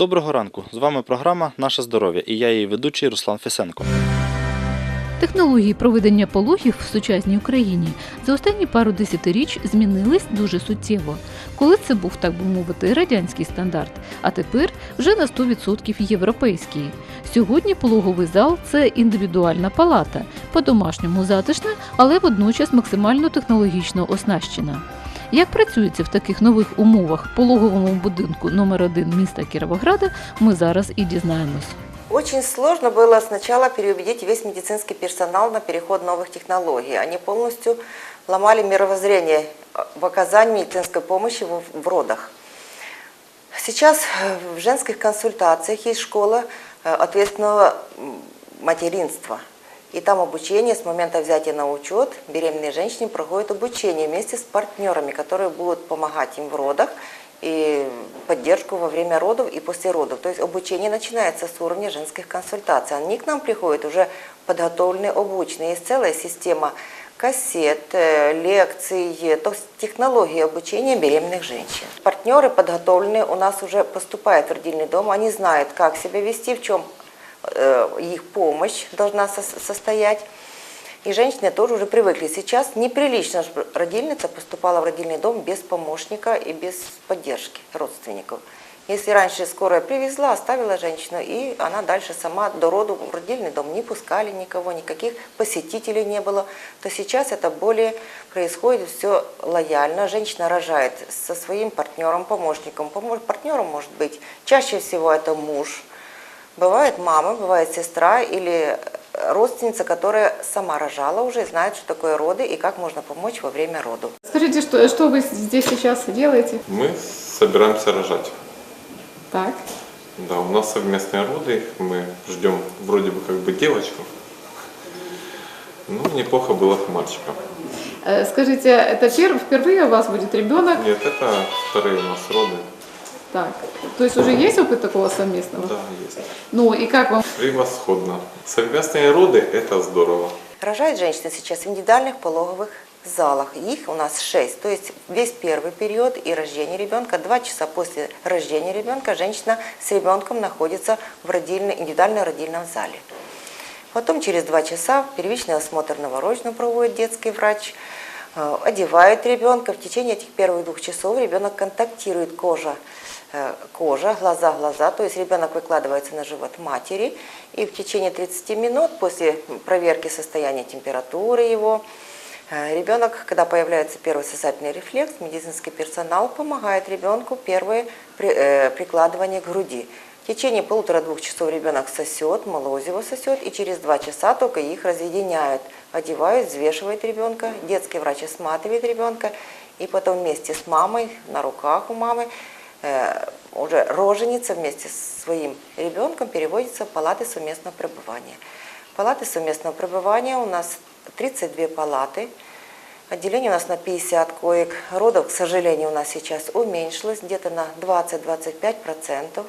Доброго ранку! З вами програма Наше здоров'я і я її ведучий Руслан Фісенко. Технології проведення пологів в сучасній Україні за останні пару десятиріч змінились дуже суттєво. Коли це був, так би мовити, радянський стандарт, а тепер вже на 100% європейський. Сьогодні пологовий зал це індивідуальна палата, по-домашньому затишна, але водночас максимально технологічно оснащена. Як працюється в таких нових умовах в пологовому будинку номер 1 міста Кіровограда, ми зараз і дізнаємось. Очень сложно было сначала переубедить весь медицинский персонал на переход новых технологий. Они полностью ломали мировоззрение э, в оказании медицинской помощи в в родах. Сейчас э, в женских консультациях есть школа э, ответственного м, материнства. И там обучение с момента взятия на учет беременные женщины проходят обучение вместе с партнерами, которые будут помогать им в родах и поддержку во время родов и после родов. То есть обучение начинается с уровня женских консультаций. Они к нам приходят уже подготовленные, обученные. Есть целая система кассет, э, лекций, э, то есть технологии обучения беременных женщин. Партнеры подготовленные у нас уже поступают в родильный дом, они знают, как себя вести, в чем их помощь должна сос- состоять. И женщины тоже уже привыкли. Сейчас неприлично, чтобы родильница поступала в родильный дом без помощника и без поддержки родственников. Если раньше скорая привезла, оставила женщину, и она дальше сама до роду в родильный дом не пускали никого, никаких посетителей не было, то сейчас это более происходит все лояльно. Женщина рожает со своим партнером, помощником. Помо- Партнером может быть чаще всего это муж, Бывает мама, бывает сестра или родственница, которая сама рожала уже, и знает, что такое роды и как можно помочь во время родов. Скажите, что, что вы здесь сейчас делаете? Мы собираемся рожать. Так. Да, у нас совместные роды, мы ждем вроде бы как бы девочку. Ну, неплохо было бы мальчика. Э, Скажите, это пер- впервые у вас будет ребенок? Нет, это вторые у нас роды. Так. То есть уже есть опыт такого совместного? Да, есть. Ну и как вам? Превосходно. Совместные роды – это здорово. Рожают женщины сейчас в индивидуальных пологовых залах. Их у нас шесть. То есть весь первый период и рождение ребенка, два часа после рождения ребенка женщина с ребенком находится в родильно, индивидуальном родильном зале. Потом через два часа первичный осмотр новорожденного проводит детский врач, э, одевает ребенка. В течение этих первых двух часов ребенок контактирует кожа, кожа, глаза, глаза, то есть ребенок выкладывается на живот матери, и в течение 30 минут после проверки состояния температуры его, э, ребенок, когда появляется первый сосательный рефлекс, медицинский персонал помогает ребенку первое э, прикладывание к груди. В течение полутора-двух часов ребенок сосет, молозиво сосет, и через два часа только их разъединяют. Одевают, взвешивают ребенка, детский врач осматривает ребенка, и потом вместе с мамой, на руках у мамы, э, уже роженица вместе с своим ребенком переводится в палаты совместного пребывания. Палаты совместного пребывания у нас 32 палаты, Отделение у нас на 50 коек. Родов, к сожалению, у нас сейчас уменьшилось где-то на 20-25%.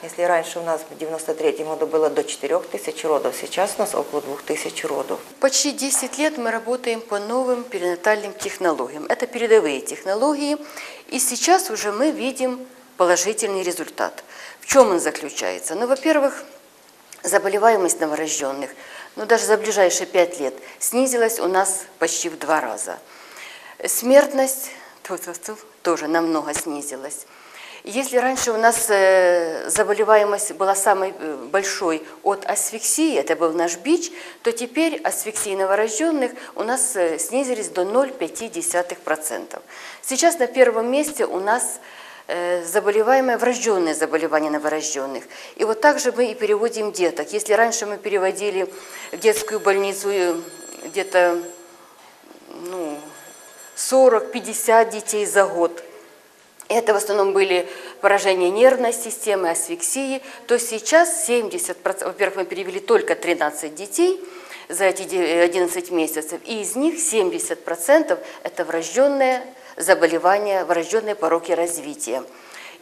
Если раньше у нас в 93 году было до 4 тысяч родов, сейчас у нас около 2 тысяч родов. Почти 10 лет мы работаем по новым перинатальным технологиям. Это передовые технологии, и сейчас уже мы видим положительный результат. В чем он заключается? Ну, во-первых, заболеваемость новорожденных, ну, даже за ближайшие 5 лет снизилась у нас почти в два раза. Смертность тоже намного снизилась. Если раньше у нас э, заболеваемость была самой э, большой от асфиксии, это был наш бич, то теперь асфиксии новорожденных у нас э, снизились до 0,5%. Сейчас на первом месте у нас заболеваемое врожденное заболевание новорожденных. И вот так же мы и переводим деток. Если раньше мы переводили в детскую больницу где-то ну, 40-50 детей за год, это в основном были поражения нервной системы, асфиксии. То сейчас 70%, во-первых, мы перевели только 13 детей за эти де- 11 месяцев, и из них 70% это врожденное заболевание, врожденные пороки развития.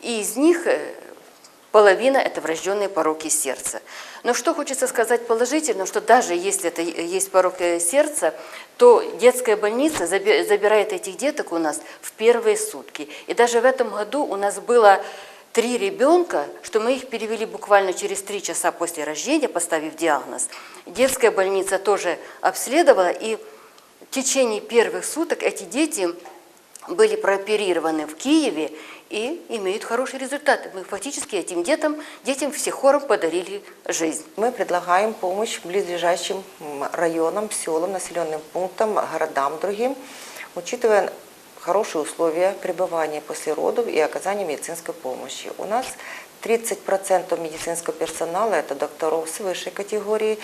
И из них э, половина – это врожденные пороки сердца. Но что хочется сказать положительно, что даже если это есть порок э, сердца, то детская больница заби- забирает этих деток у нас в первые сутки. И даже в этом году у нас было три ребенка, что мы их перевели буквально через три часа после рождения, поставив диагноз. Детская больница тоже обследовала, и в течение первых суток эти дети были прооперированы в Киеве и имеют хороший результат. Мы фактически этим детям, детям всех хором подарили жизнь. Мы предлагаем помощь близлежащим м, районам, селам, населенным пунктам, городам другим, учитывая хорошие условия пребывания после родов и оказания медицинской помощи. У нас 30% медицинского персонала – это докторов с высшей категории,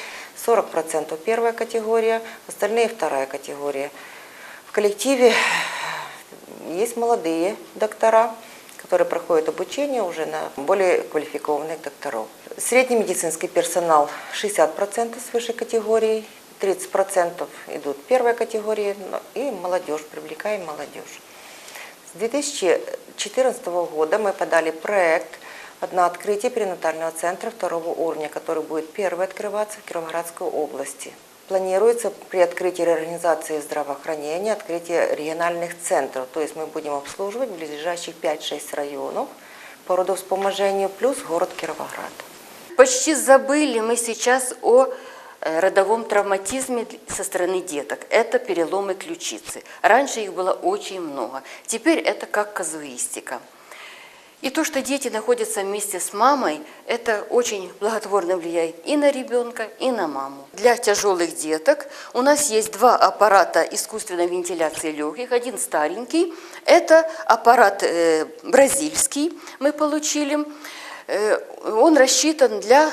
40% первая категория, остальные вторая категория. В коллективе есть молодые доктора, которые проходят обучение уже на более квалификованных докторов. Средний медицинский персонал 60% с высшей категорией, 30% идут первой категории, и молодежь, привлекаем молодежь. С 2014 года мы подали проект на открытие перинатального центра второго уровня, который будет первый открываться в Кировоградской области. Планируется при открытии реорганизации здравоохранения открытие региональных центров, то есть мы будем обслуживать близлежащих 5-6 районов по родовспоможению плюс город Кировоград. Почти забыли мы сейчас о э, родовом травматизме со стороны деток. Это переломы ключицы. Раньше их было очень много. Теперь это как казуистика. И то, что дети находятся вместе с мамой, это очень благотворно влияет и на ребенка, и на маму. Для тяжелых деток у нас есть два аппарата искусственной вентиляции легких. Один старенький, это аппарат э, бразильский мы получили. Э, он рассчитан для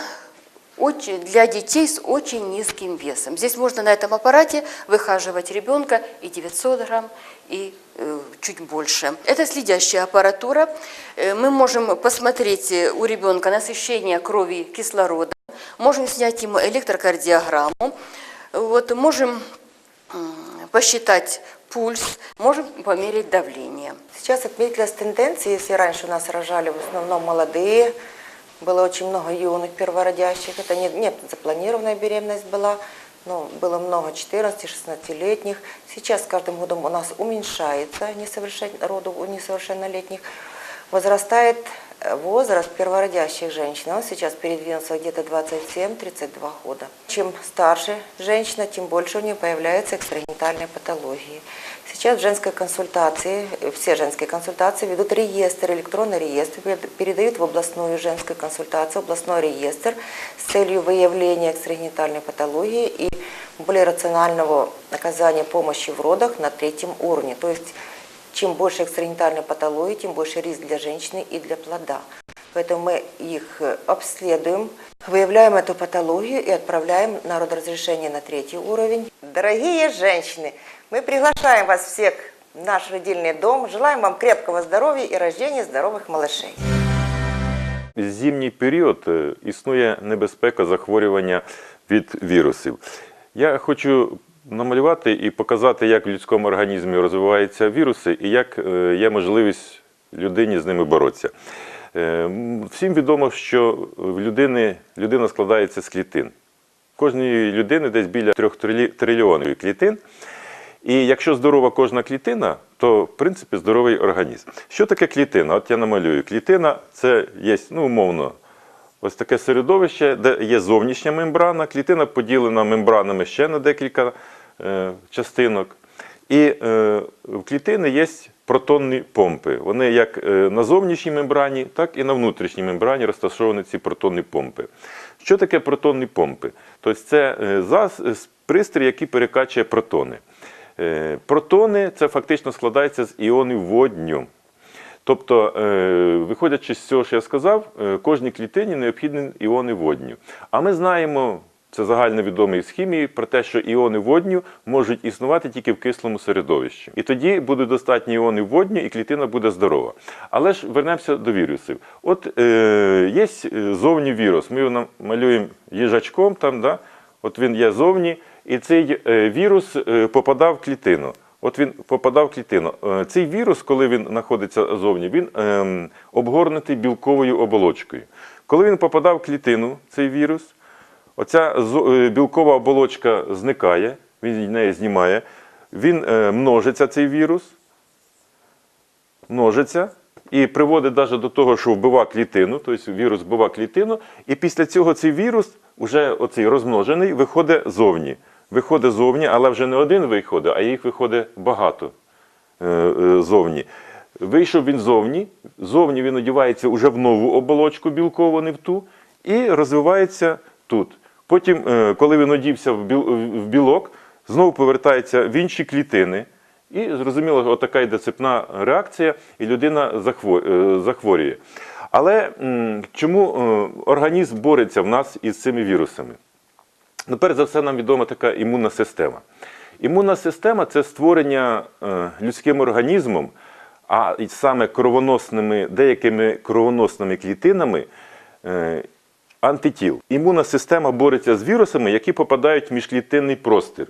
для детей с очень низким весом. Здесь можно на этом аппарате выхаживать ребенка и 900 грамм, и э, чуть больше. Это следящая аппаратура. Э, мы можем посмотреть э, у ребенка насыщение крови кислородом, можем снять ему электрокардиограмму, вот, можем посчитать пульс, можем померить давление. Сейчас отметилась тенденция, если раньше у нас рожали в основном молодые, было очень много юных первородящих, это не, не запланированная беременность была, но было много 14-16-летних. Сейчас с каждым годом у нас уменьшается несовершен... роду у несовершеннолетних. Возрастает возраст первородящих женщин. Он сейчас передвинулся где-то 27-32 года. Чем старше женщина, тем больше у нее появляется экстрагенитальной патологии. Сейчас в женской консультации, все женские консультации ведут реестр, электронный реестр, перед- передают в областную женскую консультацию, областной реестр с целью выявления экстрагенитальной патологии и более рационального оказания помощи в родах на третьем уровне. То есть чем больше экстрагенитальной патологии, тем больше риск для женщины и для плода. Поэтому мы их э, обследуем, выявляем эту патологию и отправляем на родоразрешение на третий уровень. Дорогие женщины, мы приглашаем вас всех в наш родильный дом. Желаем вам крепкого здоровья и рождения здоровых малышей. зимній період е, існує небезпека захворювання від вірусів. Я хочу намалювати і показати, як в людському організмі розвиваються віруси і як е, є можливість людині з ними боротися. Е, Всім відомо, що в людини людина складається з клітин. Кожної людини десь біля 3 трильйонів клітин. І якщо здорова кожна клітина, то в принципі здоровий організм. Що таке клітина? От я намалюю. Клітина це є, ну, умовно, ось таке середовище, де є зовнішня мембрана. Клітина поділена мембранами ще на декілька е, частинок. І е, в клітини є протонні помпи. Вони як е, на зовнішній мембрані, так і на внутрішній мембрані розташовані ці протонні помпи. Що таке протонні помпи? Тобто це е, зас- пристрій, який перекачує протони. Е, Протони це фактично складається з іонів водню. Тобто, е, виходячи з цього, що я сказав, е, кожній клітині необхідні іони водню. А ми знаємо, це загальновідомий з хімії, про те, що іони водню можуть існувати тільки в кислому середовищі. І тоді будуть достатні іони водню, і клітина буде здорова. Але ж вернемося до вірусів. От е, є зовні вірус. Ми його малюємо їжачком, там, да? от він є зовні, і цей е, вірус е, попадав в клітину. От він попадав в клітину. Е, Цей вірус, коли він знаходиться зовні, він ем, обгорнутий білковою оболочкою. Коли він попадав в клітину, цей вірус, оця е, білкова оболочка зникає, він неї знімає, він е, множиться, цей вірус, множиться. і приводить навіть до того, що вбива клітину, тобто вірус вбива клітину, і після цього цей вірус, вже оцей розмножений, виходить зовні. Виходить зовні, але вже не один виходить, а їх виходить багато е, е, зовні. Вийшов він зовні, зовні він одівається вже в нову оболочку білкову, не в ту, і розвивається тут. Потім, е, коли він одівся в білок, знову повертається в інші клітини. І зрозуміло, отака йде цепна реакція, і людина захворює. Але чому організм бореться в нас із цими вірусами? Ну, перш за все, нам відома така імунна система. Імунна система це створення е, людським організмом, а саме кровоносними, деякими кровоносними клітинами е, антитіл. Імунна система бореться з вірусами, які попадають в міжклітинний простір.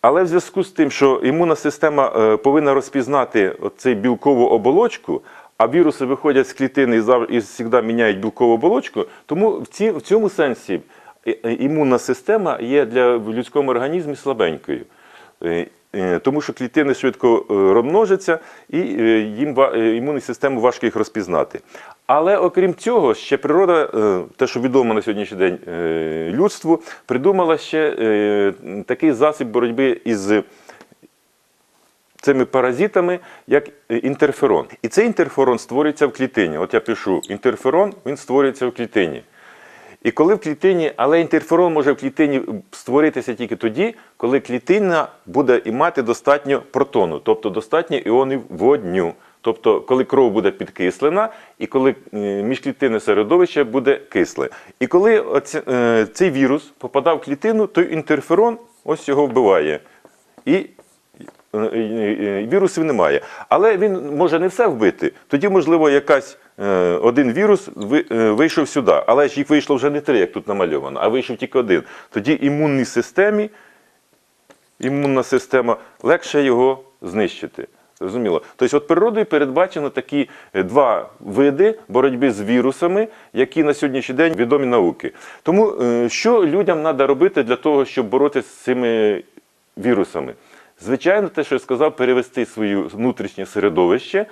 Але в зв'язку з тим, що імунна система е, повинна розпізнати цей білкову оболочку, а віруси виходять з клітини і зав- завжди міняють білкову оболочку, тому в, ці, в цьому сенсі е, е, імунна система є для в людському організмі слабенькою. Е, Тому що клітини швидко розмножаться, і їм імунну систему важко їх розпізнати. Але окрім цього, ще природа, те, що відомо на сьогоднішній день людству, придумала ще такий засіб боротьби із цими паразитами, як е, інтерферон. І цей інтерферон створюється в клітині. От я пишу інтерферон, він створюється в клітині. І коли в клітині, але інтерферон може в клітині створитися тільки тоді, коли клітина буде і мати достатньо протону, тобто достатньо іонів водню. Тобто, коли кров буде підкислена, і коли міжклітинне середовище буде кисле. І коли оце- е, цей вірус попадав в клітину, то інтерферон ось його вбиває. І вірусів немає. Але він може не все вбити. Тоді, можливо, якась е, один вірус е, вийшов сюди. Але ж їх вийшло вже не три, як тут намальовано, а вийшов тільки один. Тоді імунній системі, імунна система легше його знищити. Зрозуміло. Тобто, от природою передбачено такі е, два види боротьби з вірусами, які на сьогоднішній день відомі науки. Тому е, що людям треба робити для того, щоб боротися з цими вірусами? Звичайно, те, що я сказав, перевести своє внутрішнє середовище е,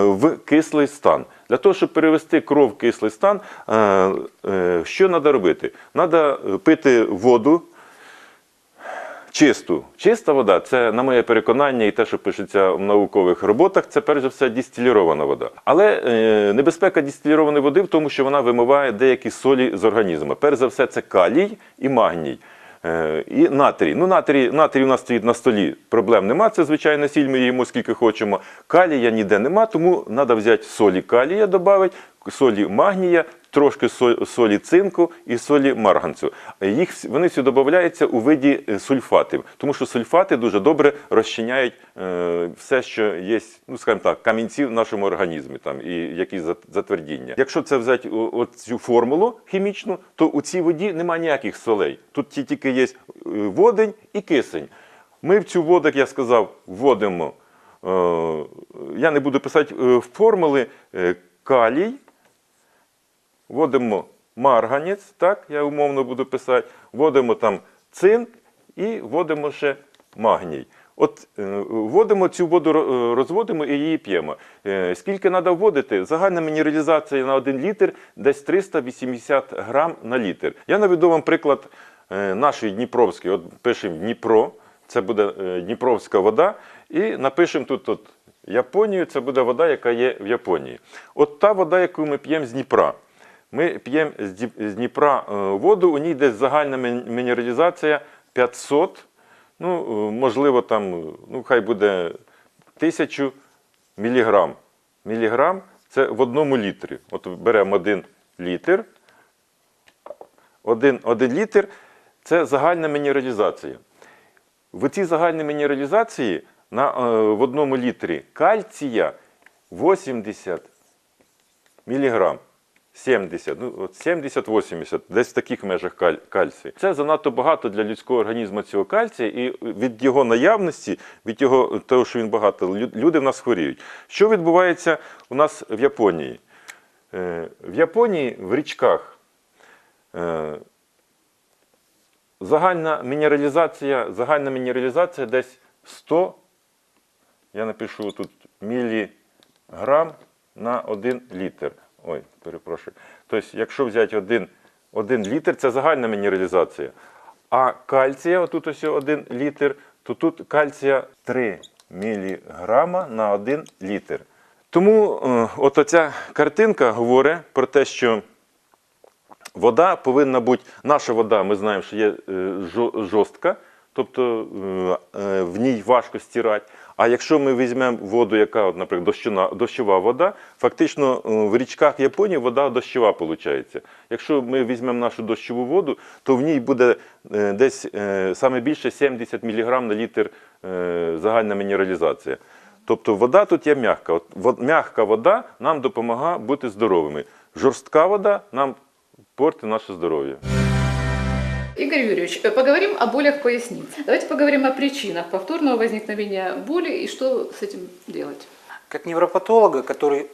в кислий стан. Для того, щоб перевести кров в кислий стан, е, е, що треба робити? Треба пити воду чисту. Чиста вода це, на моє переконання, і те, що пишеться в наукових роботах, це перш за все дистилірована вода. Але небезпека дистилірованої води в тому, що вона вимиває деякі солі з організму. Перш за все, це калій і магній. Е, І натрій. Ну, натрій, натрій у нас стоїть на столі, проблем нема. Це звичайно сіль, ми їмо скільки хочемо. Калія ніде нема, тому треба взяти солі калія, додати, солі магнія, трошки со- солі цинку і солі марганцю. Їх вони всі додаються у виді е, сульфатів, тому що сульфати дуже добре розчиняють е, все, що є, ну скажімо так, камінці в нашому організмі, там і якісь зат- затвердіння. Якщо це взяти цю формулу хімічну, то у цій воді немає ніяких солей. Тут тільки є е, водень і кисень. Ми в цю воду, як я сказав, вводимо. Я не буду писати формули калій, вводимо марганець, так, я умовно буду писати, вводимо там цинк і вводимо ще магній. От е, вводимо цю воду, е, розводимо і її п'ємо. Е, Скільки треба вводити? Загальна мінералізація на 1 літр десь 380 грам на літр. Я наведу вам приклад нашої Дніпровської. От пишемо Дніпро, це буде Дніпровська вода, і напишемо тут от, Японію, це буде вода, яка є в Японії. От та вода, яку ми п'ємо з Дніпра. Ми п'ємо з Дніпра е, воду, у ній десь загальна мінералізація 500, ну, е, можливо, там, ну, хай буде 1000 міліграм. Міліграм це в одному літрі. От беремо один літр. Один, один літр це загальна мінералізація. В цій загальній мінералізації на, е, в одному літрі кальція 80 міліграм. 70, ну от 70-80, десь в таких межах каль- кальцію. Це занадто багато для людського організму цього кальція, і від його наявності, від його того, що він багато, люди в нас хворіють. Що відбувається у нас в Японії? Е, В Японії в річках е, загальна мінералізація, загальна мінералізація десь 100, я напишу тут міліграм на 1 літр. Ой, перепрошую. Тобто, якщо взяти 1, 1 літр, це загальна мінералізація. А кальція, отут ось 1 літр, то тут кальція 3 міліграма на 1 літр. Тому е, от оця картинка говорить про те, що вода повинна бути, наша вода, ми знаємо, що є е, жорстка, тобто е, в ній важко стирати. А якщо ми візьмемо воду, яка, наприклад, дощина, дощова вода, фактично е, в річках Японії вода дощова виходить. Якщо ми візьмемо нашу дощову воду, то в ній буде е, десь е, саме більше 70 мг на літр загальна мінералізація. Тобто вода тут є м'яка. От, м'яка вода нам допомагає бути здоровими. Жорстка вода нам портить наше здоров'я. Игорь Юрьевич, э, поговорим о болях поясниц. Давайте поговорим о причинах повторного возникновения боли и что с этим делать. Как невропатолога, который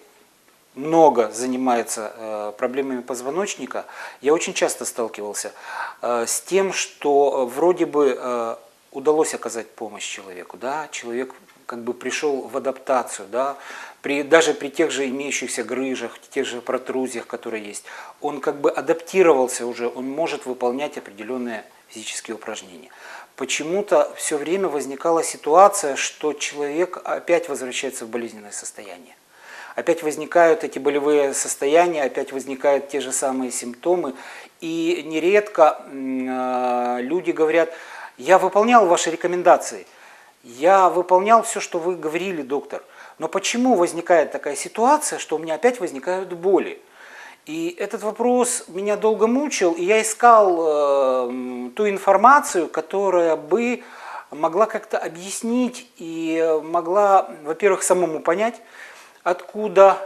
много занимается э, проблемами позвоночника, я очень часто сталкивался э, с тем, что вроде бы удалось оказать помощь человеку, да, человек как бы пришел в адаптацию, да, при, даже при тех же имеющихся грыжах, тех же протрузиях, которые есть, он как бы адаптировался уже, он может выполнять определенные физические упражнения. Почему-то все время возникала ситуация, что человек опять возвращается в болезненное состояние. Опять возникают эти болевые состояния, опять возникают те же самые симптомы. И нередко э, люди говорят, я выполнял ваши рекомендации, я выполнял все, что вы говорили, доктор. Но почему возникает такая ситуация, что у меня опять возникают боли? И этот вопрос меня долго мучил, и я искал э, ту информацию, которая бы могла как-то объяснить и могла, во-первых, самому понять, откуда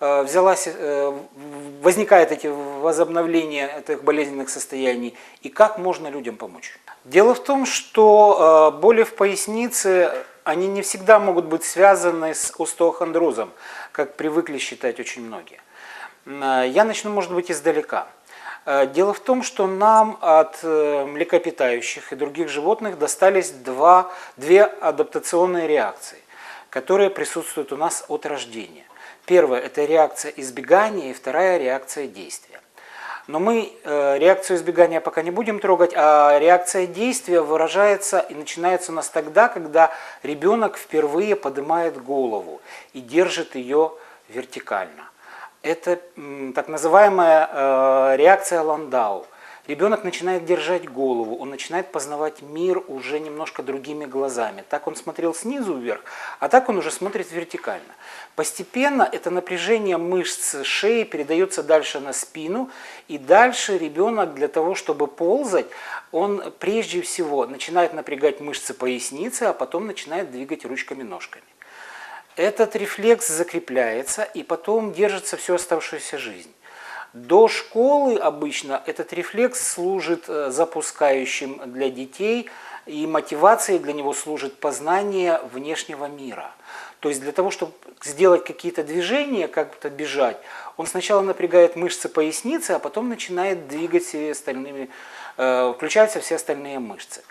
э, взялась, э, в- возникают эти возобновления этих болезненных состояний и как можно людям помочь. Дело в том, что э, боли в пояснице, они не всегда могут быть связаны с остеохондрозом, как привыкли считать очень многие. Э, Я начну, может быть, издалека. Э, Дело в том, что нам от млекопитающих и других животных достались два, две адаптационные реакции, которые присутствуют у нас от рождения. Первая – это реакция избегания, и вторая – реакция действия. Но мы э, реакцию избегания пока не будем трогать, а реакция действия выражается и начинается у нас тогда, когда ребенок впервые поднимает голову и держит ее вертикально. Это так называемая э, реакция Ландау. Ребенок начинает держать голову, он начинает познавать мир уже немножко другими глазами. Так он смотрел снизу вверх, а так он уже смотрит вертикально. Постепенно это напряжение мышц шеи передается дальше на спину, и дальше ребенок для того, чтобы ползать, он прежде всего начинает напрягать мышцы поясницы, а потом начинает двигать ручками-ножками. Этот рефлекс закрепляется и потом держится всю оставшуюся жизнь. До школы обычно этот рефлекс служит э, запускающим для детей, и мотивацией для него служит познание внешнего мира. То есть для того, чтобы сделать какие-то движения, как-то бежать, он сначала напрягает мышцы поясницы, а потом начинает двигать все остальными, э, включаются все остальные мышцы.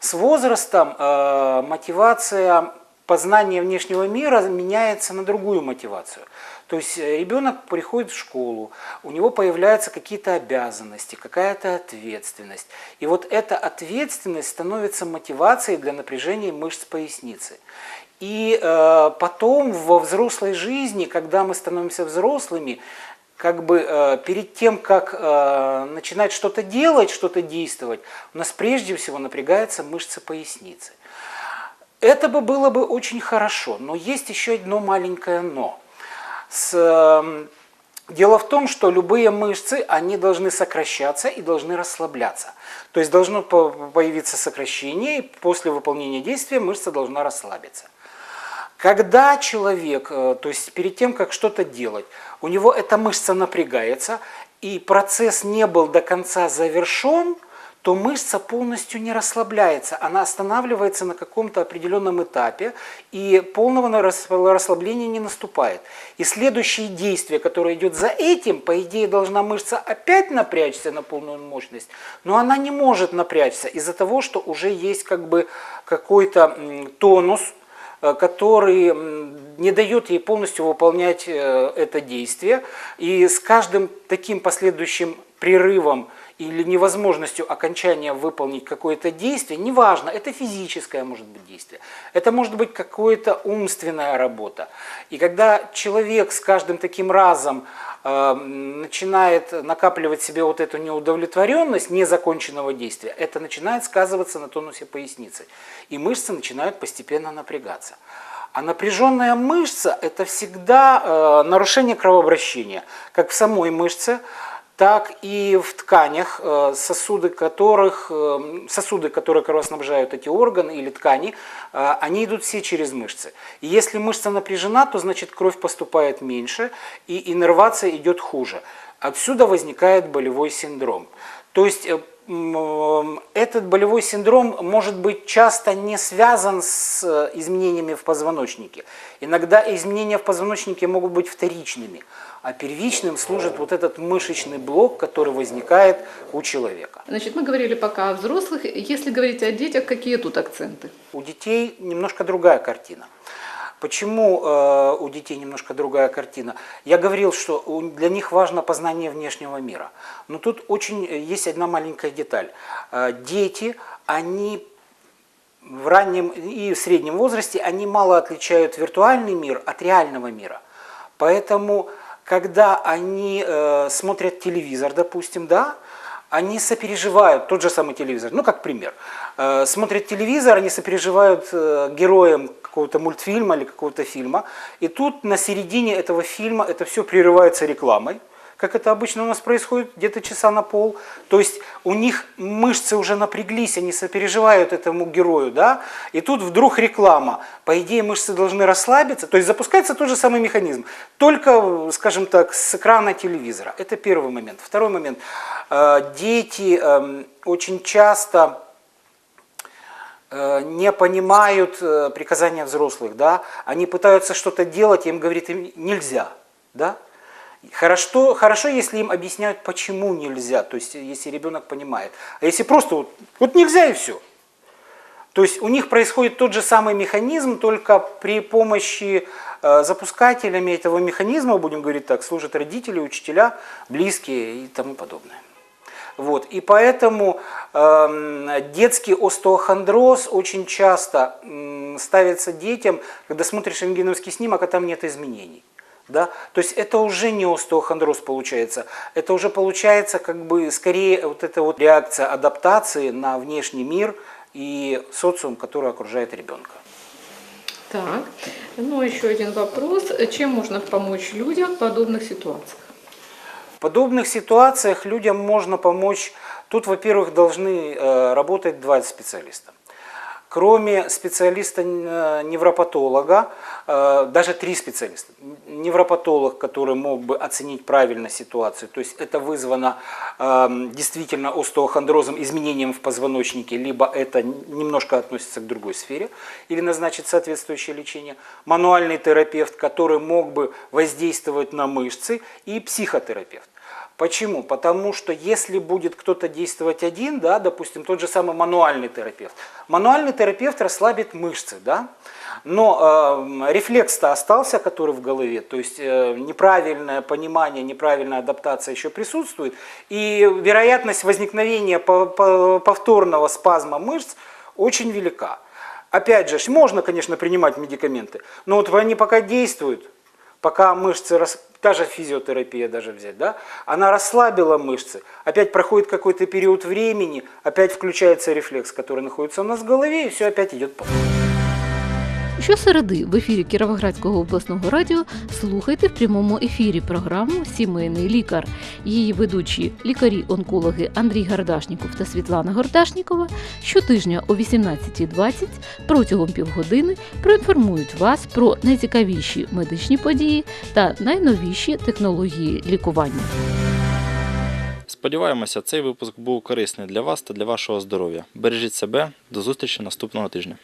С возрастом э, мотивация познания внешнего мира меняется на другую мотивацию. То есть э, ребенок приходит в школу, у него появляются какие-то обязанности, какая-то ответственность. И вот эта ответственность становится мотивацией для напряжения мышц поясницы. И э, потом во взрослой жизни, когда мы становимся взрослыми, как бы э, перед тем, как э, начинать что-то делать, что-то действовать, у нас прежде всего напрягаются мышцы поясницы. Это бы было бы очень хорошо, но есть еще одно маленькое но. С, э, дело в том, что любые мышцы, они должны сокращаться и должны расслабляться. То есть должно по- появиться сокращение, и после выполнения действия мышца должна расслабиться. Когда человек, э, то есть перед тем, как что-то делать, у него эта мышца напрягается, и процесс не был до конца завершен, то мышца полностью не расслабляется, она останавливается на каком-то определенном этапе, и полного расслабления не наступает. И следующее действие, которое идет за этим, по идее должна мышца опять напрячься на полную мощность, но она не может напрячься из-за того, что уже есть как бы какой-то тонус, э, который не дает ей полностью выполнять э, это действие. И с каждым таким последующим прерывом или невозможностью окончания выполнить какое-то действие, неважно, это физическое может быть действие, это может быть какая-то умственная работа. И когда человек с каждым таким разом э, начинает накапливать себе вот эту неудовлетворенность незаконченного действия, это начинает сказываться на тонусе поясницы. И мышцы начинают постепенно напрягаться. А напряженная мышца – это всегда э, нарушение кровообращения, как в самой мышце, так и в тканях, э, сосуды которых, э, сосуды, которые кровоснабжают эти органы или ткани, э, они идут все через мышцы. И если мышца напряжена, то значит кровь поступает меньше и иннервация идет хуже. Отсюда возникает болевой синдром. То есть этот болевой синдром может быть часто не связан с э, изменениями в позвоночнике. Иногда изменения в позвоночнике могут быть вторичными, а первичным служит вот этот мышечный блок, который возникает у человека. Значит, мы говорили пока о взрослых. Если говорить о детях, какие тут акценты? У детей немножко другая картина. Почему э, у детей немножко другая картина? Я говорил, что у- для них важно познание внешнего мира. Но тут очень э, есть одна маленькая деталь. Э, дети, они в раннем и в среднем возрасте, они мало отличают виртуальный мир от реального мира. Поэтому, когда они э, смотрят телевизор, допустим, да, они сопереживают, тот же самый телевизор, ну как пример, Э, смотрят телевизор, они сопереживают э, героям какого-то мультфильма или какого-то фильма, и тут на середине этого фильма это все прерывается рекламой, как это обычно у нас происходит, где-то часа на пол. То есть у них мышцы уже напряглись, они сопереживают этому герою, да, и тут вдруг реклама. По идее мышцы должны расслабиться, то есть запускается тот же самый механизм, только, скажем так, с экрана телевизора. Это первый момент. Второй момент. Э, Дети эм, очень часто э, не понимают э, приказания взрослых, да, они пытаются что-то делать, им говорит, им нельзя, да. Хорошо, хорошо, если им объясняют, почему нельзя, то есть если ребенок понимает. А если просто вот, вот нельзя и все. То есть у них происходит тот же самый механизм, только при помощи э, запускателями этого механизма, будем говорить так, служат родители, учителя, близкие и тому подобное. Вот. И поэтому эм, детский остеохондроз очень часто м, ставится детям, когда смотришь рентгеновский снимок, а там нет изменений. Да? То есть это уже не остеохондроз получается, это уже получается как бы скорее вот эта вот реакция адаптации на внешний мир и социум, который окружает ребенка. Так, ну еще один вопрос. Чем можно помочь людям в подобных ситуациях? В подобных ситуациях людям можно помочь. Тут, во-первых, должны э, работать два специалиста. Кроме специалиста-невропатолога, э, даже три специалиста. Невропатолог, который мог бы оценить правильно ситуацию, то есть это вызвано э, действительно остеохондрозом, изменением в позвоночнике, либо это немножко относится к другой сфере, или назначить соответствующее лечение. Мануальный терапевт, который мог бы воздействовать на мышцы, и психотерапевт. Почему? Потому что если будет кто-то действовать один, да, допустим, тот же самый мануальный терапевт, мануальный терапевт расслабит мышцы, да, но э, рефлекс-то остался, который в голове, то есть э, неправильное понимание, неправильная адаптация еще присутствует, и вероятность возникновения по- по- повторного спазма мышц очень велика. Опять же, можно, конечно, принимать медикаменты, но вот они пока действуют, пока мышцы, рас- та же физиотерапия даже взять, да, она расслабила мышцы, опять проходит какой-то период времени, опять включается рефлекс, который находится у нас в голове, и все опять идет по Щосереди в ефірі Кіровоградського обласного радіо слухайте в прямому ефірі програму Сімейний лікар. Її ведучі лікарі-онкологи Андрій Гардашніков та Світлана Гордашнікова щотижня о 18.20 протягом півгодини проінформують вас про найцікавіші медичні події та найновіші технології лікування. Сподіваємося, цей випуск був корисний для вас та для вашого здоров'я. Бережіть себе, до зустрічі наступного тижня.